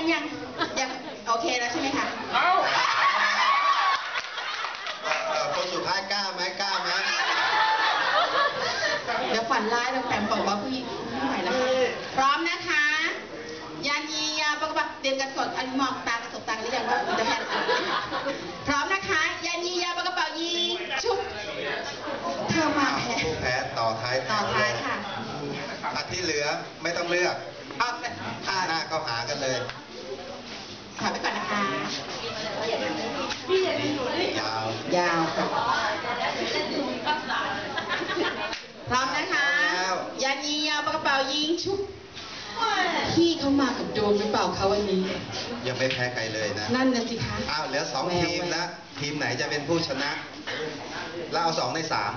ยังยังยังโอเคแล้วใช่ไหมคะเอ้าเอ่อคนสุดท้ายกล้าไหมกล้าไหมเดี๋ยวฝันร้ายเราแปมบอกว่าผู้หญิงไม่ไหวแล้วค่ะพร้อมนะคะยันยียาปะกะปะเตรียมกันกดอันมองตากระสบตากันหรือยังว่าจะแพ้พร้อมนะคะยันยียาปะกระเป๋ายิงชุบเธอมาอ้าวแพ้ผู้แพ้ต่อท้ายต่อท้ายค่ะอันที่เหลือไม่ต้องเลือกเอาไปอ่าหน้าก็หากันเลย ถอยไปก่อนนะคะ ยาวยาวค่ะ พร้อมนะคะแล้วยันยียาปะกระเป๋ายิงชุบพี่เขามากับโดมหรือเปล่าคะวันนี้ ยังไม่แพ้ใครเลยนะ นั่นนะสิคะ อ้าวเหลือสองแววทีมนะทีมไหนจะเป็นผู้ชนะ แล้วเอาสองในสาม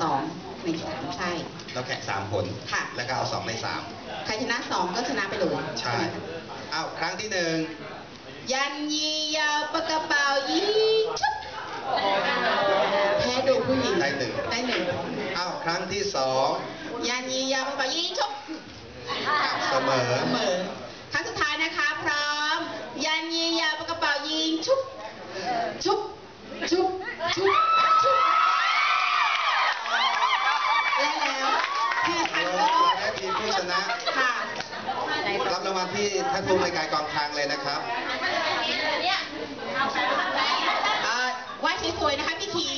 สองในสามใช่ เราแข่งสามผลค่ะ แล้วก็เอาสองในสามใครชนะสองก็ชนะไปเลยใช่ไหมอ้าวครั้งที่หนึ่งยันยียาวปากกระเป๋ายิงชุบ แพ้ดูผู้หญิงได้หนึ่งได้หนึ่งอ้าวครั้งที่สองยันยียาวปากกระเป๋ายิงชุบเสมอเสมอครั้งสุดท้ายนะคะ พร้อมยันยียาวปากกระเป๋ายิงชุบชุบชุบชุบชุบและแล้วที่ท่านเราก็ได้ทีมผู้ชนะค่ะรับรางวัลที่ท่านผู้บริการกองคลังเลยนะครับ เอ่อไห ว้สวยนะคะพี่ขี